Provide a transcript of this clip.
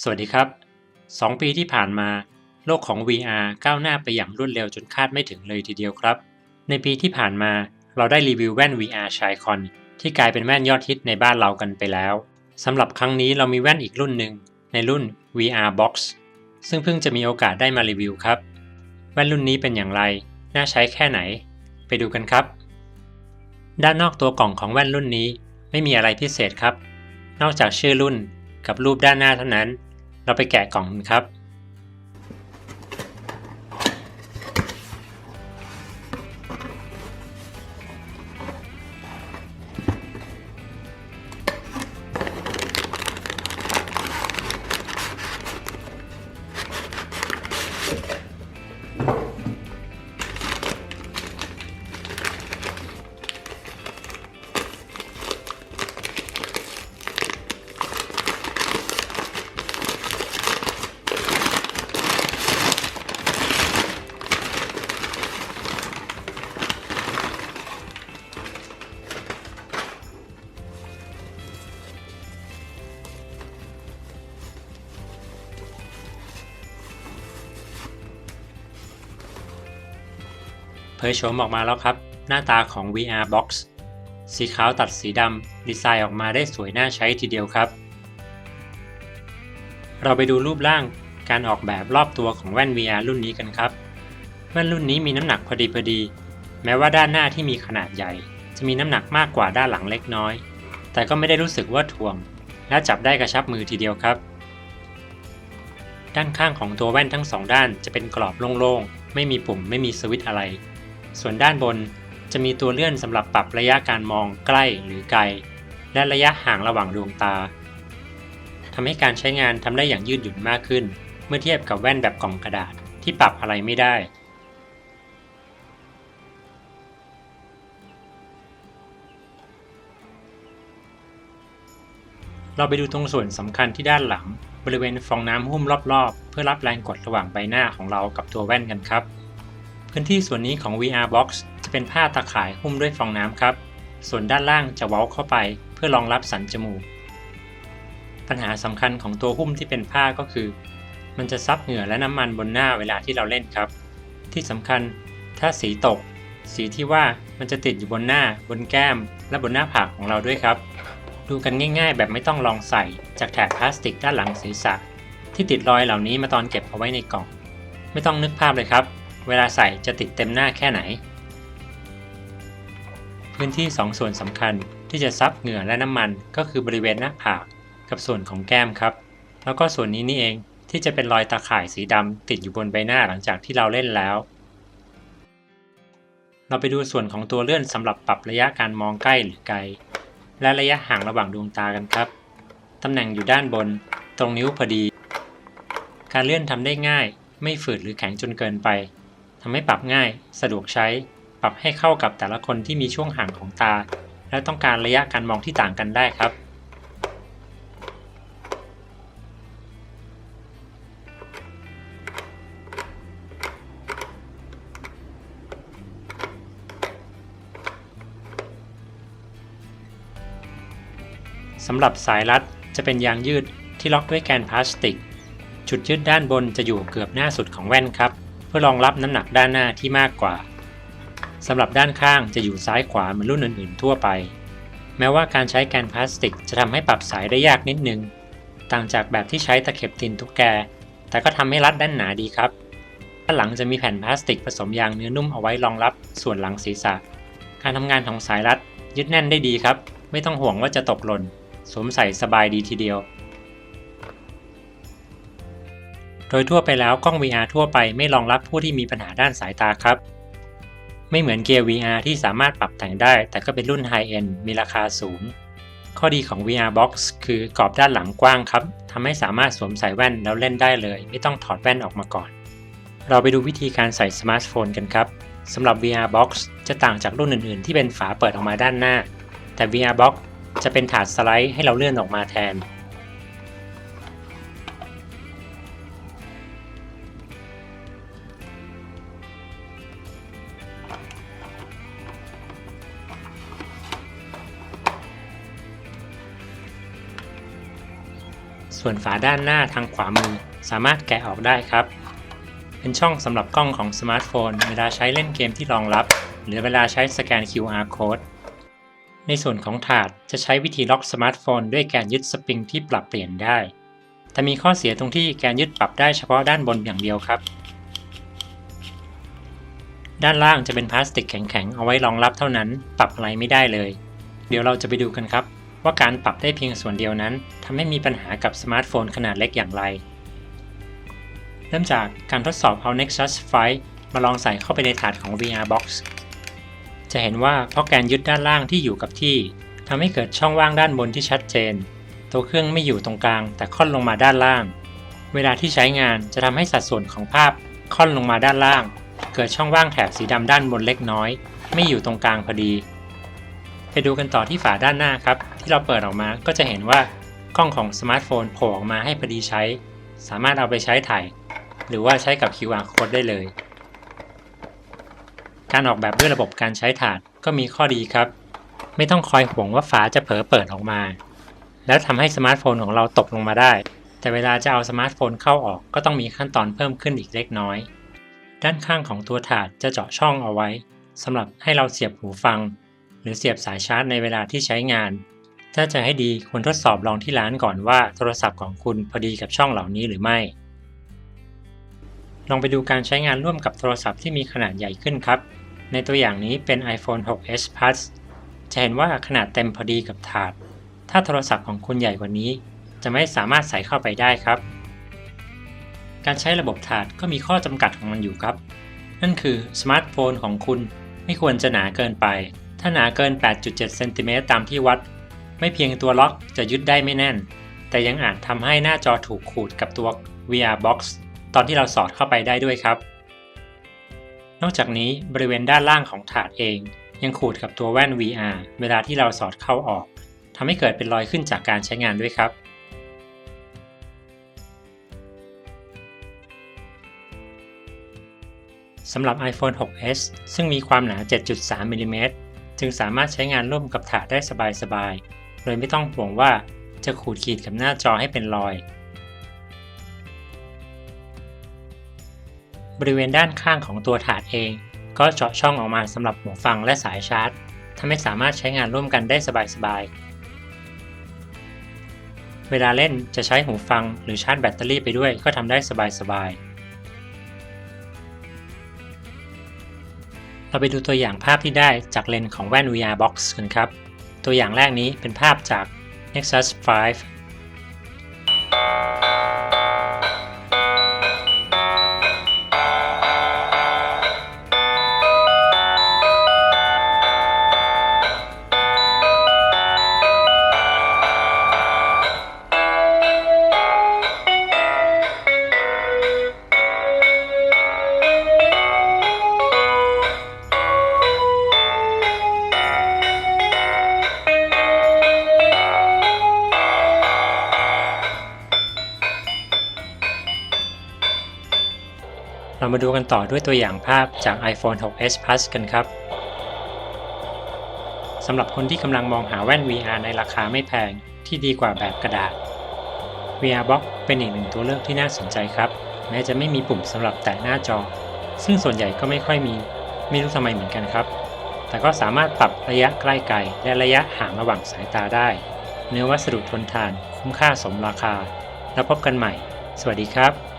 สวัสดีครับ 2 ปีที่ผ่านมา โลกของ VR ก้าวหน้าไปอย่างรวดเร็วจนคาดไม่ถึงเลยทีเดียวครับ ในปีที่ผ่านมาเราได้รีวิวแว่น VR ชายคอนที่กลายเป็นแว่นยอดฮิตในบ้านเรากันไปแล้วสำหรับครั้งนี้เรามีแว่นอีกรุ่นหนึ่งในรุ่น VR Box ซึ่งเพิ่งจะมีโอกาสได้มารีวิวครับ แว่นรุ่นนี้เป็นอย่างไร น่าใช้แค่ไหน ไปดูกันครับ ด้านนอกตัวกล่องของแว่นรุ่นนี้ ไม่มีอะไรพิเศษครับ นอกจากชื่อรุ่น กับรูปด้านหน้าเท่านั้น เราไปแกะกล่องกันครับ ยโฉมออกมาแล้วครับ หน้าตาของ VR Box สีขาวตัดสีดำดีไซน์ออกมาได้สวยน่าใช้ทีเดียวครับ เราไปดูรูปร่างการออกแบบรอบตัวของแว่น VR รุ่นนี้กันครับ แว่นรุ่นนี้มีน้ำหนักพอดีพอดี แม้ว่าด้านหน้าที่มีขนาดใหญ่ จะมีน้ำหนักมากกว่าด้านหลังเล็กน้อย แต่ก็ไม่ได้รู้สึกว่าถ่วง และจับได้กระชับมือทีเดียวครับ ด้านข้างของตัวแว่นทั้งสองด้านจะเป็นกรอบโล่งๆ ไม่มีปุ่มไม่มีสวิตช์อะไร ส่วนด้านบนจะมีตัวเลื่อนสำหรับปรับระยะการมองใกล้หรือไกล และระยะห่างระหว่างดวงตาทำให้การใช้งานทำได้อย่างยืดหยุ่นมากขึ้น เมื่อเทียบกับแว่นแบบกล่องกระดาษที่ปรับอะไรไม่ได้ เราไปดูตรงส่วนสำคัญที่ด้านหลัง บริเวณฟองน้ำหุ้มรอบๆ เพื่อรับแรงกดระหว่างใบหน้าของเรากับตัวแว่นกันครับ พื้นที่ส่วนนี้ของ VR Box จะเป็นผ้าตาข่ายหุ้มด้วยฟองน้ำครับ ส่วนด้านล่างจะเว้าเข้าไปเพื่อรองรับสันจมูก ปัญหาสำคัญของตัวหุ้มที่เป็นผ้าก็คือ มันจะซับเหงื่อและน้ำมันบนหน้าเวลาที่เราเล่นครับ ที่สำคัญถ้าสีตก สีที่ว่ามันจะติดอยู่บนหน้า บนแก้ม และบนหน้าผากของเราด้วยครับ ดูกันง่าย ๆ แบบไม่ต้องลองใส่จากแถบพลาสติกด้านหลังศีรษะที่ติดรอยเหล่านี้มาตอนเก็บเอาไว้ในกล่อง ไม่ต้องนึกภาพเลยครับ เวลาใส่จะติดเต็มหน้าแค่ไหน พื้นที่2ส่วนสำคัญที่จะซับเหงื่อและน้ำมันก็คือบริเวณหน้าผากกับส่วนของแก้มครับ แล้วก็ส่วนนี้นี่เองที่จะเป็นรอยตาข่ายสีดำติดอยู่บนใบหน้าหลังจากที่เราเล่นแล้ว เราไปดูส่วนของตัวเลื่อนสำหรับปรับระยะการมองใกล้หรือไกล และระยะห่างระหว่างดวงตากันครับ ตำแหน่งอยู่ด้านบน ตรงนิ้วพอดี การเลื่อนทำได้ง่าย ไม่ฝืดหรือแข็งจนเกินไป ทำให้ปรับง่าย สะดวกใช้ ปรับให้เข้ากับแต่ละคนที่มีช่วงห่างของตา และต้องการระยะการมองที่ต่างกันได้ครับ สำหรับสายรัดจะเป็นยางยืดที่ล็อกด้วยแกนพลาสติก จุดยืดด้านบนจะอยู่เกือบหน้าสุดของแว่นครับ พื่อรองรับน้ำหนักด้านหน้าที่มากกว่าสำหรับด้านข้างจะอยู่ซ้ายขวาเหมือนรุ่นอื่นๆทั่วไป แม้ว่าการใช้แกนพลาสติกจะทำให้ปรับสายได้ยากนิดนึง ต่างจากแบบที่ใช้ตะเข็บตินตุ๊กแก แต่ก็ทำให้รัดด้านหนาดีครับ ด้านหลังจะมีแผ่นพลาสติกผสมยางเนื้อนุ่มเอาไว้รองรับส่วนหลังศีรษะ การทำงานของสายรัดยึดแน่นได้ดีครับ ไม่ต้องห่วงว่าจะตกหล่น สวมใส่สบายดีทีเดียว โดยทั่วไปแล้วกล้อง VR ทั่วไปไม่รองรับผู้ที่มีปัญหาด้านสายตาครับ ไม่เหมือนเกียร์ VR ที่สามารถปรับแต่งได้ แต่ก็เป็นรุ่น High End มีราคาสูง ข้อดีของ VR Box คือกรอบด้านหลังกว้างครับทำให้สามารถสวมใส่แว่นแล้วเล่นได้เลย ไม่ต้องถอดแว่นออกมาก่อน เราไปดูวิธีการใส่สมาร์ทโฟนกันครับสำหรับ VR Box จะต่างจากรุ่นอื่นๆ ที่เป็นฝาเปิดออกมาด้านหน้า แต่ VR Box จะเป็นถาดสไลด์ให้เราเลื่อนออกมาแทน ส่วนฝาด้านหน้าทางขวามือสามารถแกะออกได้ครับ เป็นช่องสำหรับกล้องของสมาร์ทโฟน เวลาใช้เล่นเกมที่รองรับ หรือเวลาใช้สแกน QR code ในส่วนของถาดจะใช้วิธีล็อกสมาร์ทโฟนด้วยแกนยึดสปริงที่ปรับเปลี่ยนได้ แต่มีข้อเสียตรงที่แกนยึดปรับได้เฉพาะด้านบนอย่างเดียวครับ ด้านล่างจะเป็นพลาสติกแข็งๆ เอาไว้รองรับเท่านั้น ปรับอะไรไม่ได้เลย เดี๋ยวเราจะไปดูกันครับ ว่าการปรับได้เพียงส่วนเดียวนั้นทำให้มีปัญหากับสมาร์ทโฟนขนาดเล็กอย่างไร เริ่มจากการทดสอบเอา Nexus 5 มาลองใส่เข้าไปในถาดของ VR Box จะเห็นว่าเพราะแกนยึดด้านล่างที่อยู่กับที่ทำให้เกิดช่องว่างด้านบนที่ชัดเจน ตัวเครื่องไม่อยู่ตรงกลาง แต่ค่อนลงมาด้านล่าง เวลาที่ใช้งานจะทำให้สัดส่วนของภาพค่อนลงมาด้านล่าง เกิดช่องว่างแถบสีดำด้านบนเล็กน้อย ไม่อยู่ตรงกลางพอดี ไปดูกันต่อที่ฝาด้านหน้าครับ ที่เราเปิดออกมาก็จะเห็นว่ากล้องของสมาร์ทโฟนโผล่ออกมาให้พอดีใช้ สามารถเอาไปใช้ถ่าย หรือว่าใช้กับ QR code ได้เลย การออกแบบด้วยระบบการใช้ถาดก็มีข้อดีครับ ไม่ต้องคอยห่วงว่าฝาจะเผลอเปิดออกมา แล้วทำให้สมาร์ทโฟนของเราตกลงมาได้ แต่เวลาจะเอาสมาร์ทโฟนเข้าออกก็ต้องมีขั้นตอนเพิ่มขึ้นอีกเล็กน้อย ด้านข้างของตัวถาดจะเจาะช่องเอาไว้สำหรับให้เราเสียบหูฟัง หรือเสียบสายชาร์จในเวลาที่ใช้งาน ถ้าจะให้ดีควรทดสอบลองที่ร้านก่อนว่าโทรศัพท์ของคุณพอดีกับช่องเหล่านี้หรือไม่ ลองไปดูการใช้งานร่วมกับโทรศัพท์ที่มีขนาดใหญ่ขึ้นครับ ในตัวอย่างนี้เป็น iPhone 6s Plus จะเห็นว่าขนาดเต็มพอดีกับถาด ถ้าโทรศัพท์ของคุณใหญ่กว่านี้ จะไม่สามารถใส่เข้าไปได้ครับ การใช้ระบบถาดก็มีข้อจำกัดของมันอยู่ครับ นั่นคือสมาร์ทโฟนของคุณไม่ควรจะหนาเกินไป ถ้าหนาเกิน 8.7 เซนติเมตรตามที่วัด ไม่เพียงตัวล็อกจะยึดได้ไม่แน่น แต่ยังอาจทำให้หน้าจอถูกขูดกับตัว VR Box ตอนที่เราสอดเข้าไปได้ด้วยครับ นอกจากนี้บริเวณด้านล่างของถาดเอง ยังขูดกับตัวแว่น VR เวลาที่เราสอดเข้าออกทำให้เกิดเป็นรอยขึ้นจากการใช้งานด้วยครับสำหรับ iPhone 6s ซึ่งมีความหนา 7.3 มิลลิเมตร จึงสามารถใช้งานร่วมกับถาดได้สบายๆ โดยไม่ต้องห่วงว่าจะขูดขีดกับหน้าจอให้เป็นรอย บริเวณด้านข้างของตัวถาดเอง ก็เจาะช่องออกมาสำหรับหูฟังและสายชาร์จทำให้สามารถใช้งานร่วมกันได้สบายๆ เวลาเล่นจะใช้หูฟังหรือชาร์จแบตเตอรี่ไปด้วยก็ทำได้สบายๆ เราไปดูตัวอย่างภาพที่ได้จากเลนส์ของแว่น VR Box กันครับ ตัวอย่างแรกนี้เป็นภาพจาก Nexus 5 เรามาดูกันต่อด้วยตัวอย่างภาพจาก iPhone 6s Plus กันครับสำหรับคนที่กำลังมองหาแว่น VR ในราคาไม่แพงที่ดีกว่าแบบกระดาษ VR Box เป็นอีกหนึ่งตัวเลือกที่น่าสนใจครับ แม้จะไม่มีปุ่มสำหรับแตะหน้าจอ ซึ่งส่วนใหญ่ก็ไม่ค่อยมี ไม่รู้ทำไมเหมือนกันครับ แต่ก็สามารถปรับระยะใกล้ไกลและระยะห่างระหว่างสายตาได้ เนื้อวัสดุทนทาน คุ้มค่าสมราคา แล้วพบกันใหม่ สวัสดีครับ